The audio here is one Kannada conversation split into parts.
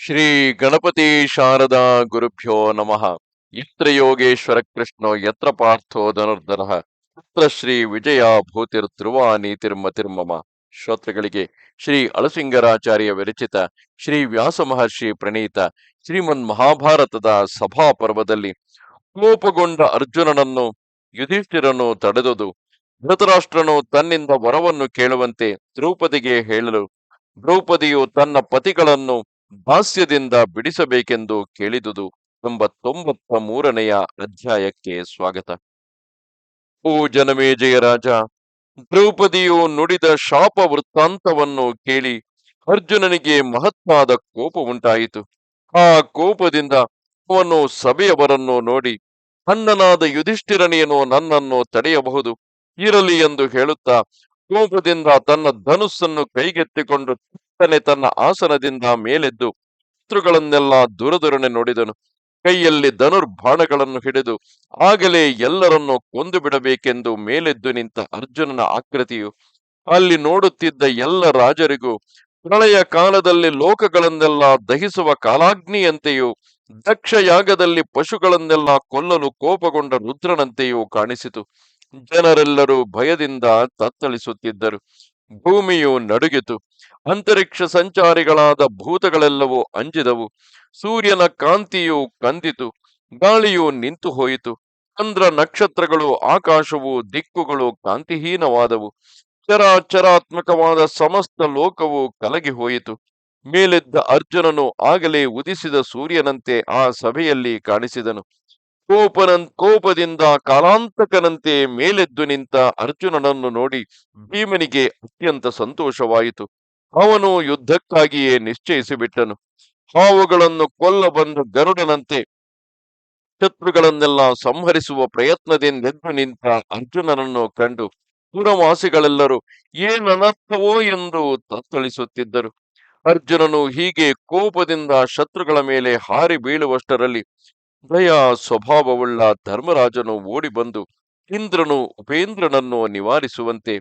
ಶ್ರೀ ಗಣಪತಿ ಶಾರದಾ ಗುರುಭ್ಯೋ ನಮಃ. ಯತ್ರ ಯೋಗೇಶ್ವರ ಕೃಷ್ಣೋ, ಯತ್ರ ಪಾರ್ಥೋ ಧನುರ್ಧರ, ಯತ್ರ ಶ್ರೀ ವಿಜಯ ಭೂತಿರ್ ಧ್ರುವ ನೀತಿರ್ಮತಿರ್ಮಮ ಶ್ರೋತೃಗಳಿಗೆ ಶ್ರೀ ಅಳಸಿಂಗರಾಚಾರ್ಯ ವಿರಚಿತ, ಶ್ರೀ ವ್ಯಾಸ ಮಹರ್ಷಿ ಪ್ರಣೀತ, ಶ್ರೀಮನ್ ಮಹಾಭಾರತದ ಸಭಾ ಪರ್ವದಲ್ಲಿ ಕೋಪಗೊಂಡ ಅರ್ಜುನನನ್ನು, ಯುಧಿಷ್ಠಿರನು ತಡೆದುದು, ಧೃತರಾಷ್ಟ್ರನು ತನ್ನಿಂದ ವರವನ್ನು ಕೇಳುವಂತೆ ದ್ರೌಪದಿಗೆ ಹೇಳಲು, ದ್ರೌಪದಿಯು ತನ್ನ ಪತಿಗಳನ್ನು ದಾಸ್ಯದಿಂದ ಬಿಡಿಸಬೇಕೆಂದು ಕೇಳಿದುದು ತೊಂಬತ್ತೊಂಬತ್ತ ತೊಂಬತ್ತ ಮೂರನೆಯ ಅಧ್ಯಾಯಕ್ಕೆ ಸ್ವಾಗತ. ಓ ಜನಮೇಜಯ ರಾಜ, ದ್ರೌಪದಿಯು ನುಡಿದ ಶಾಪ ವೃತ್ತಾಂತವನ್ನು ಕೇಳಿ ಅರ್ಜುನನಿಗೆ ಮಹತ್ವಾದ ಕೋಪ ಆ ಕೋಪದಿಂದ ಅವನು ಸಭೆಯವರನ್ನು ನೋಡಿ, ಅಣ್ಣನಾದ ಯುಧಿಷ್ಠಿರನೇನು ನನ್ನನ್ನು ತಡೆಯಬಹುದು, ಇರಲಿ ಎಂದು ಹೇಳುತ್ತಾ ಕೋಪದಿಂದ ತನ್ನ ಧನುಸ್ಸನ್ನು ಕೈಗೆತ್ತಿಕೊಂಡು ತನ್ನೇ ತನ್ನ ಆಸನದಿಂದ ಮೇಲೆದ್ದು ಶತ್ರುಗಳನ್ನೆಲ್ಲ ದುರದುರನೆ ನೋಡಿದನು. ಕೈಯಲ್ಲಿ ಧನುರ್ಬಾಣಗಳನ್ನು ಹಿಡಿದು ಆಗಲೇ ಎಲ್ಲರನ್ನು ಕೊಂದು ಬಿಡಬೇಕೆಂದು ಮೇಲೆದ್ದು ನಿಂತ ಅರ್ಜುನನ ಆಕೃತಿಯು. ಅಲ್ಲಿ ನೋಡುತ್ತಿದ್ದ ಎಲ್ಲ ರಾಜರಿಗೂ ಪ್ರಳಯ ಕಾಲದಲ್ಲಿ ಲೋಕಗಳನ್ನೆಲ್ಲ ದಹಿಸುವ ಕಾಲಾಗ್ನಿಯಂತೆಯೂ ದಕ್ಷ ಯಾಗದಲ್ಲಿ ಪಶುಗಳನ್ನೆಲ್ಲ ಕೊಲ್ಲಲು ಕೋಪಗೊಂಡ ರುದ್ರನಂತೆಯೂ ಕಾಣಿಸಿತು. ಜನರೆಲ್ಲರೂ ಭಯದಿಂದ ತತ್ತಳಿಸುತ್ತಿದ್ದರು. ಭೂಮಿಯು ನಡುಗಿತು. ಅಂತರಿಕ್ಷ ಸಂಚಾರಿಗಳಾದ ಭೂತಗಳೆಲ್ಲವೂ ಅಂಜಿದವು. ಸೂರ್ಯನ ಕಾಂತಿಯು ಕಂದಿತು. ಗಾಳಿಯು ನಿಂತು ಹೋಯಿತು. ಚಂದ್ರ ನಕ್ಷತ್ರಗಳು, ಆಕಾಶವು ದಿಕ್ಕುಗಳು ಕಾಂತಿಹೀನವಾದವು. ಚರಾಚರಾತ್ಮಕವಾದ ಸಮಸ್ತ ಲೋಕವು ಕಲಗಿ ಹೋಯಿತು. ಮೇಲೆದ್ದ ಅರ್ಜುನನು ಆಗಲೇ ಉದಿಸಿದ ಸೂರ್ಯನಂತೆ ಆ ಸಭೆಯಲ್ಲಿ ಕಾಣಿಸಿದನು. ಕೋಪನನ್, ಕೋಪದಿಂದ ಕಾಲಾಂತಕನಂತೆ ಮೇಲೆದ್ದು ನಿಂತ ಅರ್ಜುನನನ್ನು ನೋಡಿ ಭೀಮನಿಗೆ ಅತ್ಯಂತ ಸಂತೋಷವಾಯಿತು. ಅವನು ಯುದ್ಧಕ್ಕಾಗಿಯೇ ನಿಶ್ಚಯಿಸಿಬಿಟ್ಟನು. ಹಾವುಗಳನ್ನು ಕೊಲ್ಲ ಬಂದ ಗರುಡನಂತೆ ಶತ್ರುಗಳನ್ನೆಲ್ಲ ಸಂಹರಿಸುವ ಪ್ರಯತ್ನದಿಂದೆದ್ದು ನಿಂತ ಅರ್ಜುನನನ್ನು ಕಂಡು ಪುರವಾಸಿಗಳೆಲ್ಲರೂ ಏನನರ್ಥವೋ ಎಂದು ತತ್ತಳಿಸುತ್ತಿದ್ದರು. ಅರ್ಜುನನು ಹೀಗೆ ಕೋಪದಿಂದ ಶತ್ರುಗಳ ಮೇಲೆ ಹಾರಿ ಬೀಳುವಷ್ಟರಲ್ಲಿ ದಯಾ ಸ್ವಭಾವವುಳ್ಳ ಧರ್ಮರಾಜನು ಓಡಿಬಂದು ಇಂದ್ರನು, ಉಪೇಂದ್ರನನ್ನು ನಿವಾರಿಸುವಂತೆ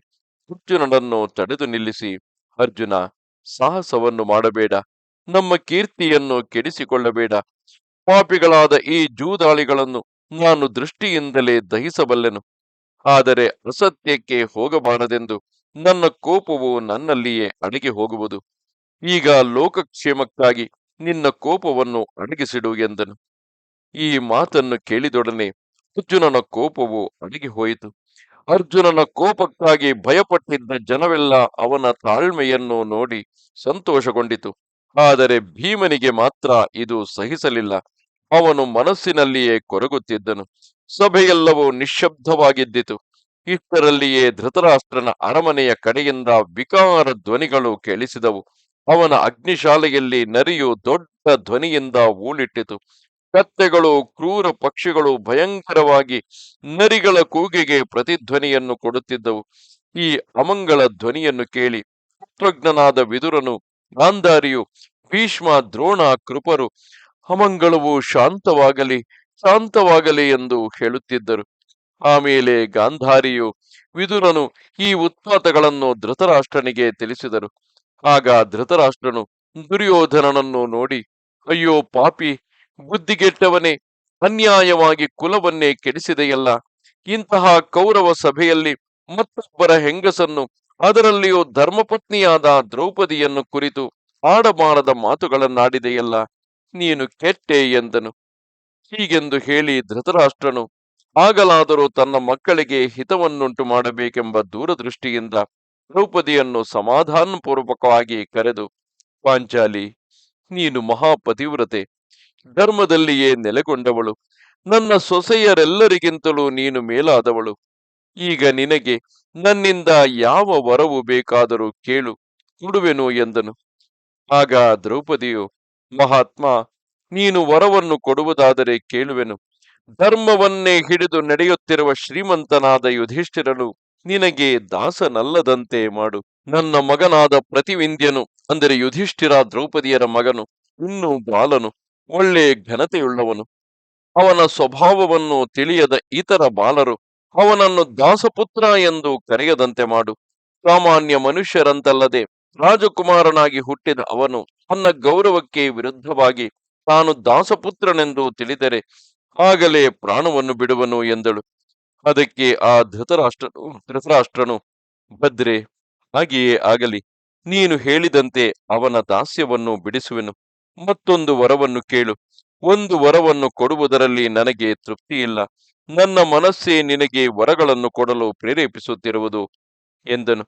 ಅರ್ಜುನನನ್ನು ತಡೆದು ನಿಲ್ಲಿಸಿ, ಅರ್ಜುನ, ಸಾಹಸವನ್ನು ಮಾಡಬೇಡ, ನಮ್ಮ ಕೀರ್ತಿಯನ್ನು ಕೆಡಿಸಿಕೊಳ್ಳಬೇಡ, ಪಾಪಿಗಳಾದ ಈ ಜೂದಾಳಿಗಳನ್ನು ನಾನು ದೃಷ್ಟಿಯಿಂದಲೇ ದಹಿಸಬಲ್ಲೆನು, ಆದರೆ ಅಸತ್ಯಕ್ಕೆ ಹೋಗಬಾರದೆಂದು ನನ್ನ ಕೋಪವು ನನ್ನಲ್ಲಿಯೇ ಅಡಗಿ ಹೋಗುವುದು, ಈಗ ಲೋಕಕ್ಷೇಮಕ್ಕಾಗಿ ನಿನ್ನ ಕೋಪವನ್ನು ಅಡಗಿಸಿಡು ಎಂದನು. ಈ ಮಾತನ್ನು ಕೇಳಿದೊಡನೆ ಅರ್ಜುನನ ಕೋಪವು ಅಡಗಿ ಹೋಯಿತು. ಅರ್ಜುನನ ಕೋಪಕ್ಕಾಗಿ ಭಯಪಟ್ಟಿದ್ದ ಜನವೆಲ್ಲ ಅವನ ತಾಳ್ಮೆಯನ್ನು ನೋಡಿ ಸಂತೋಷಗೊಂಡಿತು. ಆದರೆ ಭೀಮನಿಗೆ ಮಾತ್ರ ಇದು ಸಹಿಸಲಿಲ್ಲ. ಅವನು ಮನಸ್ಸಿನಲ್ಲಿಯೇ ಕೊರಗುತ್ತಿದ್ದನು. ಸಭೆಯೆಲ್ಲವೂ ನಿಶ್ಶಬ್ದವಾಗಿದ್ದಿತು. ಇಷ್ಟರಲ್ಲಿಯೇ ಧೃತರಾಷ್ಟ್ರನ ಅರಮನೆಯ ಕಡೆಯಿಂದ ವಿಕಾರ ಧ್ವನಿಗಳು ಕೇಳಿಸಿದವು. ಅವನ ಅಗ್ನಿಶಾಲೆಯಲ್ಲಿ ನರಿಯು ದೊಡ್ಡ ಧ್ವನಿಯಿಂದ ಊಳಿಟ್ಟಿತು. ಕತ್ತೆಗಳು, ಕ್ರೂರ ಪಕ್ಷಿಗಳು ಭಯಂಕರವಾಗಿ ನರಿಗಳ ಕೂಗಿಗೆ ಪ್ರತಿಧ್ವನಿಯನ್ನು ಕೊಡುತ್ತಿದ್ದವು. ಈ ಅಮಂಗಳ ಧ್ವನಿಯನ್ನು ಕೇಳಿ ಪುತ್ರಜ್ಞನಾದ ವಿದುರನು, ಗಾಂಧಾರಿಯು, ಭೀಷ್ಮ, ದ್ರೋಣ, ಕೃಪರು, ಅಮಂಗಳವು ಶಾಂತವಾಗಲಿ ಶಾಂತವಾಗಲಿ ಎಂದು ಹೇಳುತ್ತಿದ್ದರು. ಆಮೇಲೆ ಗಾಂಧಾರಿಯು ವಿದುರನು ಈ ಉತ್ಪಾತಗಳನ್ನು ಧೃತರಾಷ್ಟ್ರನಿಗೆ ತಿಳಿಸಿದರು. ಆಗ ಧೃತರಾಷ್ಟ್ರನು ದುರ್ಯೋಧನನನ್ನು ನೋಡಿ, ಅಯ್ಯೋ ಪಾಪಿ ಬುದ್ಧಿಗೆಟ್ಟವನೇ, ಅನ್ಯಾಯವಾಗಿ ಕುಲವನ್ನೇ ಕೆಡಿಸಿದೆಯಲ್ಲ? ಇಂತಹ ಕೌರವ ಸಭೆಯಲ್ಲಿ ಮತ್ತೊಬ್ಬರ ಹೆಂಗಸನ್ನು, ಅದರಲ್ಲಿಯೂ ಧರ್ಮಪತ್ನಿಯಾದ ದ್ರೌಪದಿಯನ್ನು ಕುರಿತು ಆಡಬಾರದ ಮಾತುಗಳನ್ನಾಡಿದೆಯಲ್ಲ? ನೀನು ಕೆಟ್ಟೆ ಎಂದನು. ಹೀಗೆಂದು ಹೇಳಿ ಧೃತರಾಷ್ಟ್ರನು, ಆಗಲಾದರೂ ತನ್ನ ಮಕ್ಕಳಿಗೆ ಹಿತವನ್ನುಂಟು ಮಾಡಬೇಕೆಂಬ ದೂರದೃಷ್ಟಿಯಿಂದ ದ್ರೌಪದಿಯನ್ನು ಸಮಾಧಾನಪೂರ್ವಕವಾಗಿ ಕರೆದು, ಪಾಂಚಾಲಿ, ನೀನು ಮಹಾಪತಿವ್ರತೆ ಧರ್ಮದಲ್ಲಿಯೇ ನೆಲೆಗೊಂಡವಳು. ನನ್ನ ಸೊಸೆಯರೆಲ್ಲರಿಗಿಂತಲೂ ನೀನು ಮೇಲಾದವಳು. ಈಗ ನಿನಗೆ ನನ್ನಿಂದ ಯಾವ ವರವು ಬೇಕಾದರೂ ಕೇಳು, ಕೊಡುವೆನು ಎಂದನು. ಆಗ ದ್ರೌಪದಿಯು, ಮಹಾತ್ಮ, ನೀನು ವರವನ್ನು ಕೊಡುವುದಾದರೆ ಕೇಳುವೆನು. ಧರ್ಮವನ್ನೇ ಹಿಡಿದು ನಡೆಯುತ್ತಿರುವ ಶ್ರೀಮಂತನಾದ ಯುಧಿಷ್ಠಿರನು, ನಿನಗೆ ದಾಸನಲ್ಲದಂತೆ ಮಾಡು. ನನ್ನ ಮಗನಾದ ಪ್ರತಿವಿಂದ್ಯನು, ಅಂದರೆ ಯುಧಿಷ್ಠಿರ ದ್ರೌಪದಿಯರ ಮಗನು, ಇನ್ನೂ ಬಾಲನು. ಒಳ್ಳೆ ಘನತೆಯುಳ್ಳವನು. ಅವನ ಸ್ವಭಾವವನ್ನು ತಿಳಿಯದ ಇತರ ಬಾಲರು ಅವನನ್ನು ದಾಸಪುತ್ರ ಎಂದು ಕರೆಯದಂತೆ ಮಾಡು. ಸಾಮಾನ್ಯ ಮನುಷ್ಯರಂತಲ್ಲದೆ ರಾಜಕುಮಾರನಾಗಿ ಹುಟ್ಟಿದ ಅವನು ತನ್ನ ಗೌರವಕ್ಕೆ ವಿರುದ್ಧವಾಗಿ ತಾನು ದಾಸಪುತ್ರನೆಂದು ತಿಳಿದರೆ ಆಗಲೇ ಪ್ರಾಣವನ್ನು ಬಿಡುವನು ಎಂದಳು. ಅದಕ್ಕೆ ಆ ಧೃತರಾಷ್ಟ್ರನು ಧೃತರಾಷ್ಟ್ರನು, ಭದ್ರೆ, ಹಾಗೆಯೇ ಆಗಲಿ. ನೀನು ಹೇಳಿದಂತೆ ಅವನ ದಾಸ್ಯವನ್ನು ಬಿಡಿಸುವೆನು. ಮತ್ತೊಂದು ವರವನ್ನು ಕೇಳು. ಒಂದು ವರವನ್ನು ಕೊಡುವುದರಲ್ಲಿ ನನಗೆ ತೃಪ್ತಿಯಿಲ್ಲ. ನನ್ನ ಮನಸ್ಸೇ ನಿನಗೆ ವರಗಳನ್ನು ಕೊಡಲು ಪ್ರೇರೇಪಿಸುತ್ತಿರುವುದು ಎಂದನು.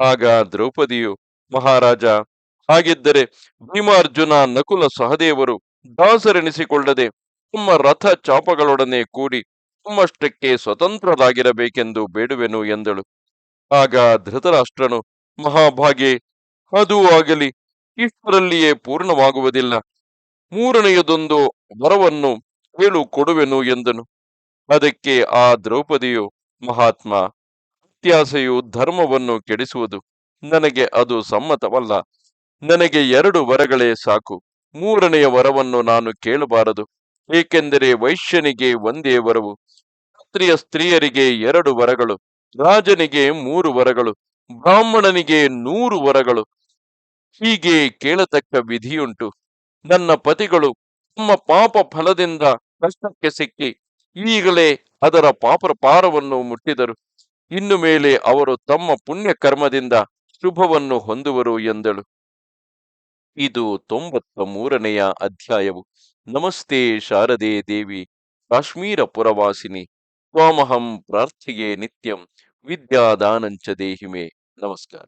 ಆಗ ದ್ರೌಪದಿಯು, ಮಹಾರಾಜ, ಹಾಗಿದ್ದರೆ ಭೀಮಾರ್ಜುನ ನಕುಲ ಸಹದೇವರು ದಾಸರೆನಿಸಿಕೊಳ್ಳದೆ ತಮ್ಮ ರಥ ಚಾಪಗಳೊಡನೆ ಕೂಡಿ ತಮ್ಮಷ್ಟಕ್ಕೆ ಸ್ವತಂತ್ರರಾಗಿರಬೇಕೆಂದು ಬೇಡುವೆನು ಎಂದಳು. ಆಗ ಧೃತರಾಷ್ಟ್ರನು, ಮಹಾಭಾಗೆ, ಅದೂ ಆಗಲಿ. ಇಷ್ಟರಲ್ಲಿಯೇ ಪೂರ್ಣವಾಗುವುದಿಲ್ಲ. ಮೂರನೆಯದೊಂದು ವರವನ್ನು ಕೇಳು ಕೊಡುವೆನು ಎಂದನು. ಅದಕ್ಕೆ ಆ ದ್ರೌಪದಿಯು, ಮಹಾತ್ಮ, ಅತ್ಯಾಸೆಯು ಧರ್ಮವನ್ನು ಕೆಡಿಸುವುದು. ನನಗೆ ಅದು ಸಮ್ಮತವಲ್ಲ. ನನಗೆ ಎರಡು ವರಗಳೇ ಸಾಕು. ಮೂರನೆಯ ವರವನ್ನು ನಾನು ಕೇಳಬಾರದು. ಏಕೆಂದರೆ ವೈಶ್ಯನಿಗೆ ಒಂದೇ ವರವು. ಕ್ಷತ್ರಿಯ ಸ್ತ್ರೀಯರಿಗೆ ಎರಡು ವರಗಳು. ರಾಜನಿಗೆ ಮೂರು ವರಗಳು. ಬ್ರಾಹ್ಮಣನಿಗೆ ನೂರು ವರಗಳು. ಹೀಗೆ ಕೇಳತಕ್ಕ ವಿಧಿಯುಂಟು. ನನ್ನ ಪತಿಗಳು ತಮ್ಮ ಪಾಪ ಫಲದಿಂದ ಕಷ್ಟಕ್ಕೆ ಸಿಕ್ಕಿ ಈಗಲೇ ಅದರ ಪಾಪ ಪಾರವನ್ನು ಮುಟ್ಟಿದರು. ಇನ್ನು ಮೇಲೆ ಅವರು ತಮ್ಮ ಪುಣ್ಯ ಕರ್ಮದಿಂದ ಶುಭವನ್ನು ಹೊಂದುವರು ಎಂದಳು. ಇದು ತೊಂಬತ್ತ ಮೂರನೆಯ ಅಧ್ಯಾಯವು. ನಮಸ್ತೆ ಶಾರದೆ ದೇವಿ ಕಾಶ್ಮೀರ ಪುರವಾಸಿನಿ ಸ್ವಾಮಹಂ ಪ್ರಾರ್ಥಿಗೆ ನಿತ್ಯಂ. ವಿದ್ಯಾದಾನಂಚ ದೇಹಿಮೆ. ನಮಸ್ಕಾರ.